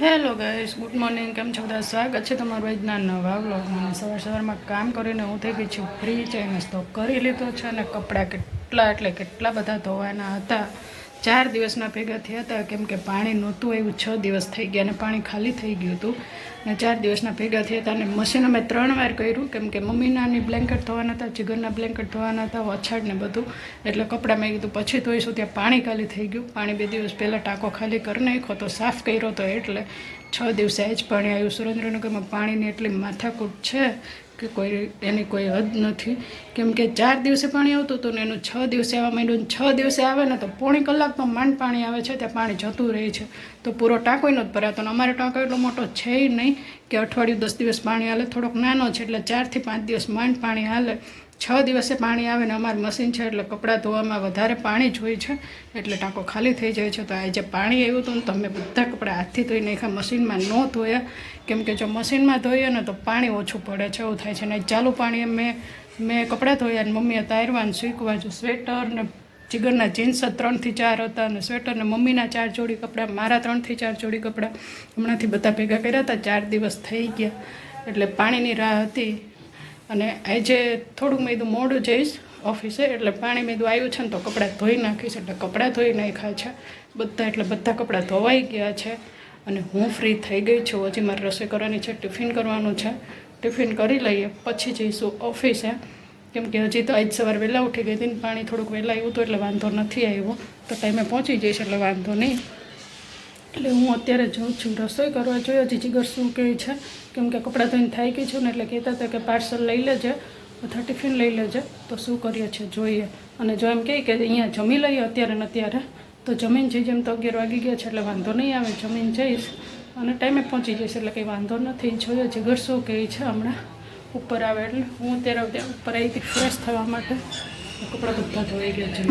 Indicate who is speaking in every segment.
Speaker 1: Hello guys good morning કેમ છો બધા? સ્વાગત છે તમારું આજના નવા વ્લોગમાં સવાર સવારમાં કામ કરીને હું થઈ ગઈ છું. ફ્રી છે નાસ્તો કરી લીધો છે અને કપડાં કેટલા એટલે કેટલા બધા ધોવાના હતા. ચાર દિવસના ભેગા થયા હતા, કેમ કે પાણી નહોતું આવ્યું છ દિવસ થઈ ગયા અને પાણી ખાલી થઈ ગયું હતું. અને ચાર દિવસના ભેગા થયા હતા અને મશીન અમે ત્રણ વાર કર્યું, કેમ કે મમ્મીનાની બ્લેન્કેટ ધોવાના હતા, જીગરના બ્લેન્કેટ ધોવાના હતા, વછાડ ને બધું. એટલે કપડાં મેં કીધું, પછી ધોઈશું, ત્યાં પાણી ખાલી થઈ ગયું. પાણી બે દિવસ પહેલાં ટાંકો ખાલી કરી નાખ્યો, તો સાફ કર્યો તો એટલે છ દિવસે જ પાણી આવ્યું. સુરેન્દ્રનગરમાં પાણીની એટલી માથાકૂટ છે કે કોઈ એની કોઈ હદ નથી. કેમ કે ચાર દિવસે પાણી આવતું હતું ને એનું છ દિવસે આવવા માંડ્યું છ દિવસે આવે ને તો પોણી કલાકમાં માંડ પાણી આવે છે, ત્યાં પાણી જતું રહે છે. તો પૂરો ટાંકો નથી ભરાતો ને અમારે ટાંકો એટલો મોટો છે નહીં કે અઠવાડિયું દસ દિવસ પાણી હાલે. થોડોક નાનો છે એટલે ચારથી પાંચ દિવસ માંડ પાણી હાલે. છ દિવસે પાણી આવે ને અમારું મશીન છે એટલે કપડાં ધોવામાં વધારે પાણી જ હોય છે. એટલે ટાંકો ખાલી થઈ જાય છે. તો આજે પાણી આવ્યું હતું ને તો અમે બધા કપડાં હાથથી ધોઈ નાખ્યા મશીનમાં ન ધોયા. કેમ કે જો મશીનમાં ધોઈએ ને તો પાણી ઓછું પડે છે, એવું થાય છે. ને ચાલુ પાણી મેં મેં કપડાં ધોયા ને મમ્મીએ તારવાનું શીખવા છે સ્વેટર ને જીગરના જીન્સ ત્રણથી ચાર હતા અને સ્વેટર ને મમ્મીના ચાર જોડી કપડાં, મારા ત્રણથી ચાર જોડી કપડાં. હમણાંથી બધા ભેગા કર્યા હતા, ચાર દિવસ થઈ ગયા. એટલે પાણીની રાહ હતી. અને આજે થોડુંક મેં મોડું જઈશ ઓફિસે એટલે પાણી મેં આવ્યું છે ને તો કપડાં ધોઈ નાખીશ, એટલે કપડાં ધોઈ નાખ્યા છે. બધા એટલે બધા કપડાં ધોવાઈ ગયા છે અને હું ફ્રી થઈ ગઈ છું. હજી મારે રસોઈ કરવાની છે, ટિફિન કરવાનું છે. ટિફિન કરી લઈએ, પછી જઈશું ઓફિસે કેમ કે હજી તો આજ સવારે વહેલા ઉઠી ગઈ હતી ને પાણી થોડુંક વહેલા આવ્યું હતું એટલે વાંધો નથી આવ્યો. તો ટાઈમે પહોંચી જઈશ એટલે વાંધો નહીં. એટલે હું અત્યારે જાઉં છું. રસોઈ કરવા જોઈએ હજી જીગર શું કહે છે? કેમ કે કપડાં ધોઈને થઈ ગઈ છું ને એટલે કહેતા હતા કે પાર્સલ લઈ લેજે, અથવા ટિફિન લઈ લેજે. તો શું કરીએ છીએ? જોઈએ. અને જો એમ કહે કે અહીંયા જમી લઈએ અત્યારે ને અત્યારે, તો જમીન જઈ જેમ તો અગિયાર વાગી ગયા છે એટલે વાંધો નહીં આવે, જમીન જઈશ. અને ટાઈમે પહોંચી જઈશ એટલે કંઈ વાંધો નથી. જોઈએ જીગર શું કહે છે હમણાં? ઉપર આવે એટલે હું અત્યારે ઉપર આવી હતી ફ્રેશ થવા માટે. કપડાં બધા ધોઈ ગયા છે.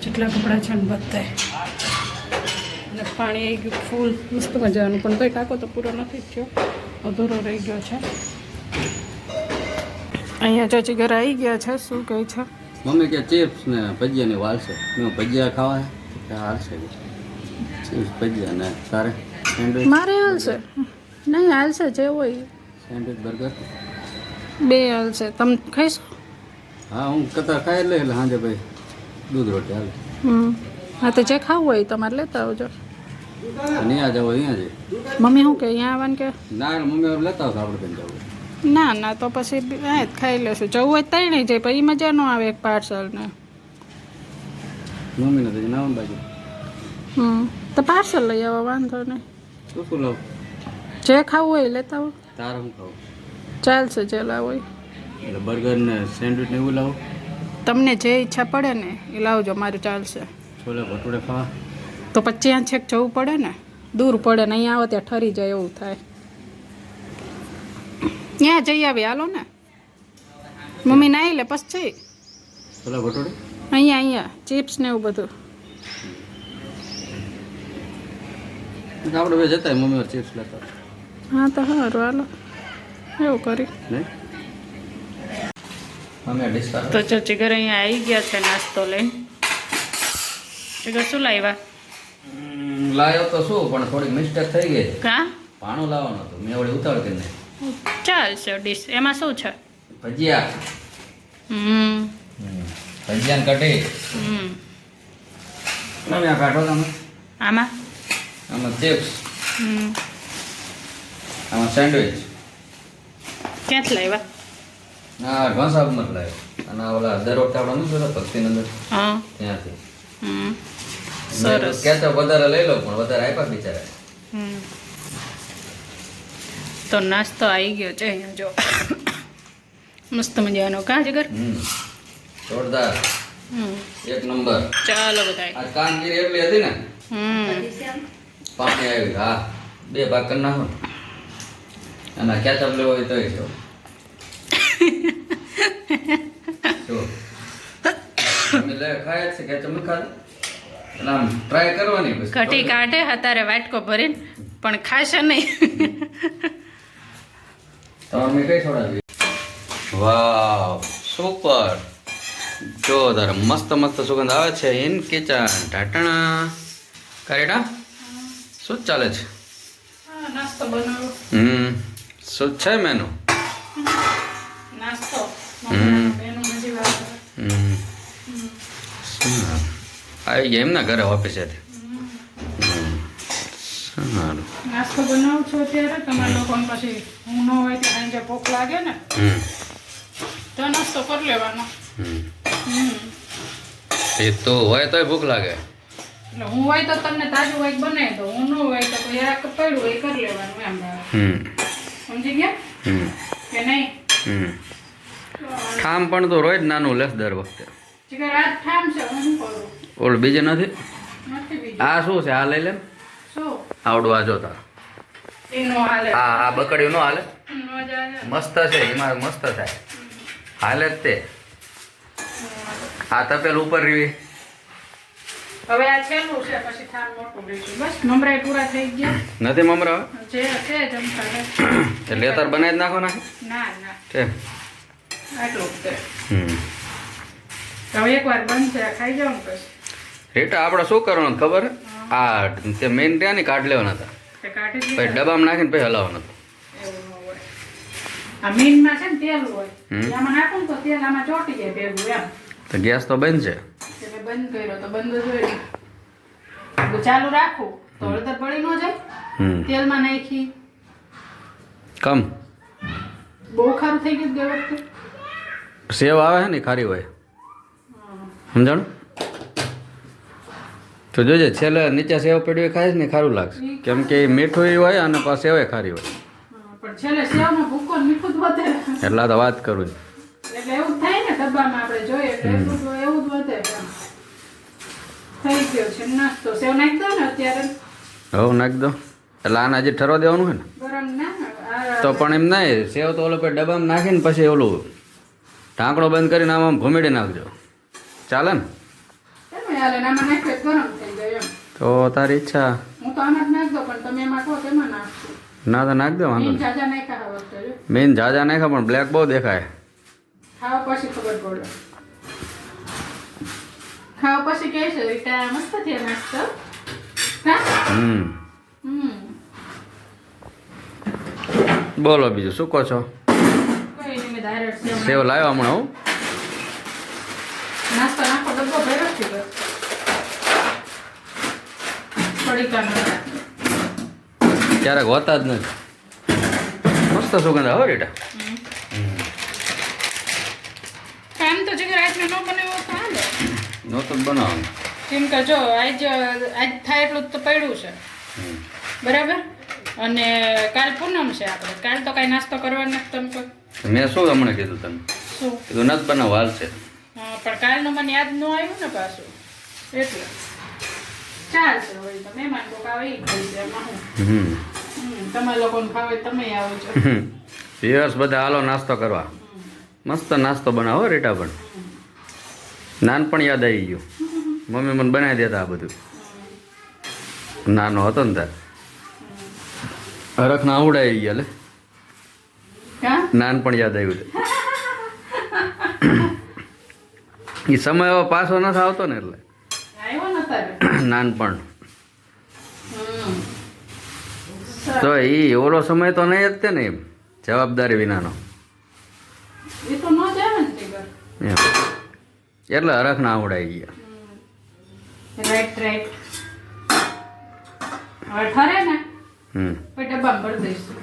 Speaker 1: જેટલા કપડાં છે ને બધાય. અને પાણી આવી ગયું ફૂલ. મસ્ત મજાનું. પણ કંઈ ટાંકો તો પૂરો નથી થયો. અધૂરો રહી ગયો છે. અહીંયા ચાચી ઘરે આવી ગયા છે. શું કહે છે?
Speaker 2: મમ્મી કે ચિપ્સ ને ભજીયા ને વાલશે મેં ભજીયા ખાવા કે હાલશે. ચિપ્સ ભજીયા ને તારે? સેન્ડવિચ?
Speaker 1: મારે હાલશે. નહીં હાલશે જે હોય.
Speaker 2: Sandwich burger?
Speaker 1: બે હાલશે. તમે ખાઈશો?
Speaker 2: હા હું કતાર ખાઈ લે એટલે સાંજે ભાઈ દૂધ રોટી હાલ.
Speaker 1: હમ. હા તો જે ખાવું હોય તમારે લેતા આવજો.
Speaker 2: અહીંયા જાવ અહીંયા જઈ
Speaker 1: મમ્મી શું કે અહીંયા આવવાનું કે?
Speaker 2: ના મમ્મી લેતા આપણે જવું.
Speaker 1: ના ના તો પછી જ ખાઈ લેશું. જવું હોય તઈ નહીં જાય પછી મજા ન આવે એક પાર્સલ ને.
Speaker 2: મમ્મી નથી ના બાજુ.
Speaker 1: હમ તો પાર્સલ લઈ આવો વાંધો નહીં.
Speaker 2: શું શું લાવ?
Speaker 1: જે ખાવું હોય એ લેતા આવો.
Speaker 2: તારે હું ખાવું?
Speaker 1: ચાલશે જે લાવો હોય
Speaker 2: એટલે બર્ગર ને સેન્ડવિચ ને એવું લાવો?
Speaker 1: તમને જે ઈચ્છા પડે ને એ લાવજો મારું ચાલશે.
Speaker 2: છોલે ભટુરે ખાવા.
Speaker 1: તો પછી ત્યાં છેક જવું પડે ને? દૂર પડે ને અહીંયા આવો ત્યાં ઠરી જાય એવું થાય. ત્યાં જઈ આવી હાલો ને. મમ્મી નાઈ લે પછી અહીંયા અહીંયા ચિપ્સ ને એવું બધું.
Speaker 2: આપણે બે જતા મમ્મી ચિપ્સ લેતા
Speaker 1: હા તો હારું હાલો. એવું કરી. તો ચચી ઘરે અહીંયા આવી ગયા છે નાસ્તો લઈને. શું લાવ્યા?
Speaker 2: લાયો તો શું પણ થોડીક મિસ્ટેક થઈ ગઈ.
Speaker 1: કા?
Speaker 2: પાણું લાવવાનું હતું મેં વળી ઉતાવળ કરીને
Speaker 1: ચાલશે ડીશ એમાં શું છે?
Speaker 2: ભજીયા.
Speaker 1: હમ.
Speaker 2: ભજીયા કઢી.
Speaker 1: હમ.
Speaker 2: તમે આ કાઢો તમે.
Speaker 1: આમાં?
Speaker 2: આમાં ચિપ્સ
Speaker 1: હમ.
Speaker 2: આમાં સેન્ડવિચ
Speaker 1: ક્યાંથી લાવ્યા?
Speaker 2: આ ઘસાબમાં લાવ્યો. અને ઓલા દર વખતે આપણે જોતા ભક્તિનંદર
Speaker 1: હા.
Speaker 2: ત્યાંથી.
Speaker 1: હમ.
Speaker 2: સરસ.
Speaker 1: સરસ
Speaker 2: કેચઅપ વધારે લઈ લો પણ વધારે આપ્યા બિચારા.
Speaker 1: હમ. તો નાસ્તો આવી ગયો છે અહીંયા જો. મસ્ત મજાનો. કા જગર?
Speaker 2: હમ. જોરદાર.
Speaker 1: હમ.
Speaker 2: એક નંબર.
Speaker 1: ચાલો બધા
Speaker 2: આ કામગીરી એટલી હતી ને?
Speaker 1: હમ.
Speaker 2: પાણી આવ્યું. હા બે ભાગ કરી નાખો. અને કેચઅપ લેવો હોય તોય છે જો. અમે લે ખાય જ છે કેચઅપ નથી ખાધું? એટલે આમ ટ્રાય કરવાની પછી
Speaker 1: કઢી કાઢે અત્યારે વાટકો ભરીને પણ ખાશે નહીં.
Speaker 2: તમારે મેં કઈ છોડાવી વાવ સુપર જો તારે મસ્ત મસ્ત સુગંધ આવે છે. In kitchen ટાટણા. કરેડા શું ચાલે છે?
Speaker 1: નાસ્તો બનાવ્યો.
Speaker 2: હમ શું છે મેનુ
Speaker 1: નાસ્તો.
Speaker 2: હમ. હમ. શું આવી ગયા એમના ઘરે ઓફિસેથી હમ સારું.
Speaker 1: નાસ્તો બનાવું છું અત્યારે. તમારા લોકોને પછી હું ન હોય તો સાંજે ભૂખ લાગે ને. તો નાસ્તો કરી લેવાનો.
Speaker 2: એ તો હોય તોય ભૂખ લાગે.
Speaker 1: એટલે હું હોય તો તમને તાજું કંઈક બનાવી દઉં. હું ન હોય તો કોઈ આ પડ્યું હોય એ કરી લેવાનું એમ.
Speaker 2: હમ.
Speaker 1: સમજી ગયા?
Speaker 2: હમ.
Speaker 1: કે નહીં?
Speaker 2: હમ. ઠામ પણ તો રોજ નાનું લેસ દર વખતે.
Speaker 1: રાત ઠામ છે. હું શું કરું?
Speaker 2: ઓલું બીજે નથી? આ શું છે? આ લઈ લે આવડું આ જોતા
Speaker 1: હા
Speaker 2: આ બકડ્યું નો હાલે? મસ્ત છે એમાં મસ્ત થાય. હાલે જ તે. આ તપેલ ઉપર રીવી
Speaker 1: હવે આ છેલ્લું છે પછી થાળ મોટું બસ નંબરાય પૂરા થઈ ગયા.
Speaker 2: નથી મમરા
Speaker 1: છે જમતા ને.
Speaker 2: લેતર બનાવી જ નાખો
Speaker 1: ના. ના
Speaker 2: છે.
Speaker 1: આટલું છે.
Speaker 2: હમ.
Speaker 1: હવે એકવાર બનશે ખાઈ જાઉં પછી.
Speaker 2: રીટા આપણે શું કરવાનું ખબર? આ તે મેઇન ત્યાં ની કાઢ લેવાના હતા. પછી. ડબ્બામાં નાખીને પછી હલાવવાના હતું.
Speaker 1: તો
Speaker 2: ગેસ તો બંધ છે.
Speaker 1: બંધ કર્યો તો બંધ જ હોય ને. તો ચાલુ રાખું. તો હળદર પડી ન જાય. તેલમાં નાખી.
Speaker 2: કમ.
Speaker 1: બહુ ખારું થઈ ગયું ગઈ વખતે?
Speaker 2: સેવ આવે છે ને ખારી હોય. સમજાણું? તો જોજે છેલ્લે નીચે સેવ પેડવી ખાય ને ખારું લાગશે. કેમ કે એ મીઠું ય હોય અને પાસે હોય ખારી હોય.
Speaker 1: ને
Speaker 2: એટલા તો વાત કરું છું.
Speaker 1: ને નાખી દો ને
Speaker 2: એટલે આને હજી ઠરવા દેવાનું હોય ને?
Speaker 1: ના
Speaker 2: તો પણ એમ નહીં સેવ તો ઓલો ડબ્બામાં નાખીને પછી ઓલું ઢાંકણો બંધ કરીને આમ આમ ઘૂમેડી નાખજો. ચાલે ને?
Speaker 1: તો
Speaker 2: તારી ઈચ્છા.
Speaker 1: હું તો આમાં નાખ દઉં પણ તમે એમાં કહો તેમાં નાખશું
Speaker 2: ના તો નાખ દે વાંધો
Speaker 1: મેન
Speaker 2: નહીં.
Speaker 1: જાજા
Speaker 2: જાજા નાખ્યા પણ બ્લેક બહુ દેખાય.
Speaker 1: ખાવા પછી ખબર પડે. ખાવા પછી કહે છે રીટા મસ્ત થયા નાસ્તો
Speaker 2: હમ. બોલો બીજું શું કહો છો?
Speaker 1: નહીં સેવ
Speaker 2: સેવ લાવ્યો હમણાં હું.
Speaker 1: નાસ્તો નાખો ડબ્બો ભર્યો છે બસ.
Speaker 2: ક્યારેક હોતા જ નથી. મસ્ત સુગંધ આવે રીટા
Speaker 1: કામ તો જગ્યા આજને ન બનાવ્યો તો હાલે.
Speaker 2: નહોતું બનાવવાનું.
Speaker 1: કેમ કે જો આજ આજ થાય એટલું તો પડ્યું છે. બરાબર? અને કાલ પૂનમ છે આપણે કાલ તો કાંઈ નાસ્તો કરવાનો નથી તમે
Speaker 2: મેં શું હમણાં કીધું તમને
Speaker 1: શું?
Speaker 2: કીધું નથી બનાવો હાલ
Speaker 1: છે. પણ કાલનું મને યાદ ન આવ્યું ને પાછું. એટલે. ચાલશે વળી તો મહેમાન કોક આવે ઈ ખાઈ જાય એમાં હું.
Speaker 2: હમ.
Speaker 1: હમ, તમારા લોકોને ખાવે તમે આવો છો.
Speaker 2: બધા હાલો નાસ્તો કરવા. મસ્ત નાસ્તો બનાવો રીટા પણ. નાનપણ યાદ આવી ગયું. મમ્મી મને બનાવી દેતા આ બધું. નાનો હતો ને તાર. હરખ ના આવડાવી ગયા લે. નાનપણ યાદ આવ્યું એ સમય પાછો નથી આવતો ને એટલે. નાનપણ. તો એ ઓલો સમય તો નહીં જ તે ને એમ જવાબદારી વિનાનો. એટલે હરખ ના આવડાઈ ગયા.
Speaker 1: Right right. ઠરે ને
Speaker 2: હમ.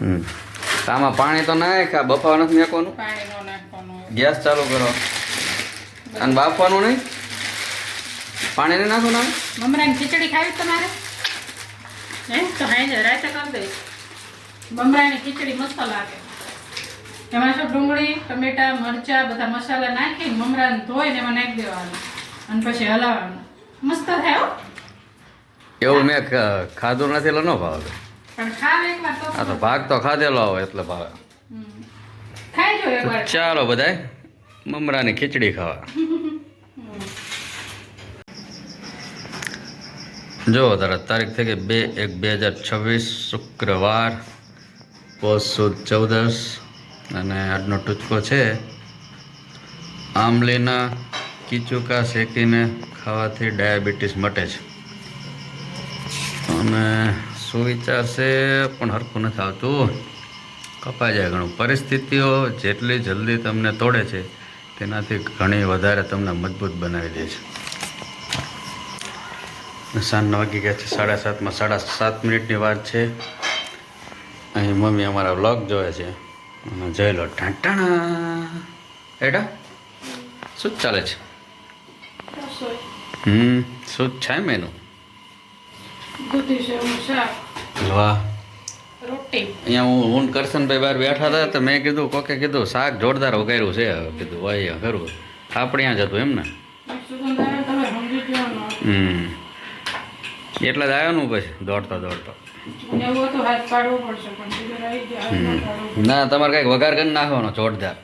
Speaker 2: હમ. આમાં પાણી તો નાખ્યા બફાવા નથી નાખવાનું. ગેસ ચાલુ કરો. અને બાફવાનું નહીં? પાણી નાખો ના આવે?
Speaker 1: મમરાની ખીચડી ખાવી તમારે? હે? તો હાઈ રાતે કરી દઈશ મમરાની ખીચડી મસ્ત લાગે. એમાં શું ડુંગળી ટમેટા મરચાં બધા મસાલા નાખી મમરાને ધોઈને એમાં નાખી દેવાનું. અને પછી હલાવવાનું. મસ્ત થાય
Speaker 2: એવું મેં ખાધું નથી એટલે ન ભાવે.
Speaker 1: પણ ખાવ એકવાર તો.
Speaker 2: આ તો ભાગ તો ખાધેલો હોય એટલે ભાવે.
Speaker 1: ખાઈ જો એકવાર.
Speaker 2: ચાલો બધાય મમરાની ખીચડી ખાવા. જો તારા તારીખ થઈ ગઈ બે એક બે હજાર છવ્વીસ, શુક્રવાર, પોષ સુદ ચૌદસ અને આજનો ટૂચકો છે. આમલીના કીચુકા શેકીને ખાવાથી ડાયાબિટીસ મટે છે. અને શું વિચાર છે પણ હરખું નથી આવતું. કપાઈ જાય ઘણું. પરિસ્થિતિઓ જેટલી જલ્દી તમને તોડે છે, તેનાથી ઘણી વધારે તમને મજબૂત બનાવી દે છે. સાંજના વાગી ગયા છે સાડા સાતમાં. સાડા સાત મિનિટની વાત છે. અહીં મમ્મી અમારા વ્લોગ જોવે છે. અને જોઈ લો ટાંટાણા એડા શું જ ચાલે છે? હમ શું જ છે મેનું વાહ. અહીંયા હું હું કરશનભાઈ બહાર બેઠા હતા તો મેં કીધું કોકે કીધું શાક જોરદાર વગાડ્યું છે. કીધું વાય ખરું. આપણે ત્યાં જતું એમ ને? હમ. એટલે જ આવ્યો ને પછી? દોડતો દોડતો.
Speaker 1: ને
Speaker 2: તમારે કંઈક વઘાર કરી નાખવાનો જોરદાર.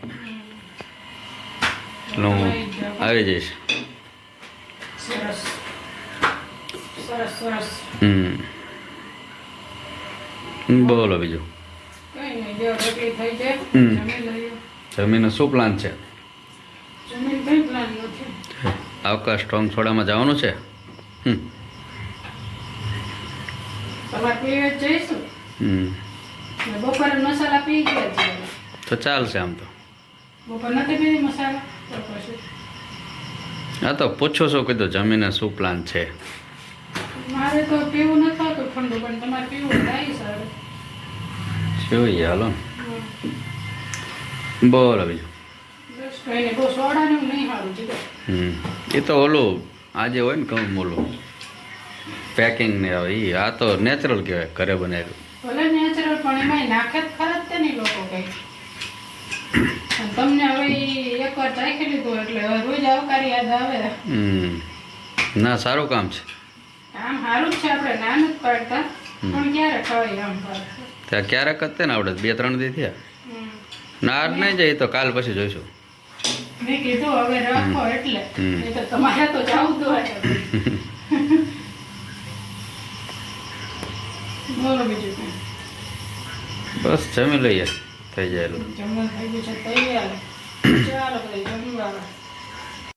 Speaker 2: એટલે હું આવી જઈશ. હમ. બોલો બીજું. જમીનનો શું પ્લાન છે? આવકા સ્ટ્રોંગ સોડામાં જવાનું છે? હમ
Speaker 1: તમારે પીવે જ જઈશું
Speaker 2: હમ
Speaker 1: ને બપોરે મસાલા પી ગયા છે.
Speaker 2: તો ચાલશે આમ તો.
Speaker 1: બપોર નથી પીધી મસાલા? તો પછી.
Speaker 2: હા તો પૂછો છો કીધું? જમીને શું પ્લાન છે?
Speaker 1: મારે તો પીવું નથી થતું ઠંડુ પણ તમારે પીવું થાય સારું
Speaker 2: જોઈએ હાલો? બોલો બીજું.
Speaker 1: બસ કઈ નહીં બહુ સોડા ને નહીં સારું જીગર
Speaker 2: હમ. એ તો ઓલું આજે હોય ને કહું ઓલું પેકિંગ ને આવે એ આ તો નેચરલ કહેવાય ઘરે બનાવેલું.
Speaker 1: ભલે નેચરલ પણ એમાં નાખે જ ખરા જ તે નહીં લોકો કઈ. તમને હવે એકવાર ચાખી લીધું એટલે હવે રોજ આવકારી યાદ આવે.
Speaker 2: હમ. ના સારું કામ છે.
Speaker 1: આમ સારું જ છે આપણે નાનું જ પાડતા. પણ ક્યારે ખવાય આમ
Speaker 2: ત્યાં ક્યારેક જ ને આવડે બે ત્રણ દી થયા. ના આજ નહીં જાય તો કાલ પછી જોઈશું.
Speaker 1: મેં કીધું હવે રાખો એટલે. તો તમારે તો જવું જ હોય બોલો બીજું
Speaker 2: બસ જમી લઈએ થઈ જાય
Speaker 1: જમવાનું થઈ ગયું છે તૈયાર. ચાલો બધા જમવા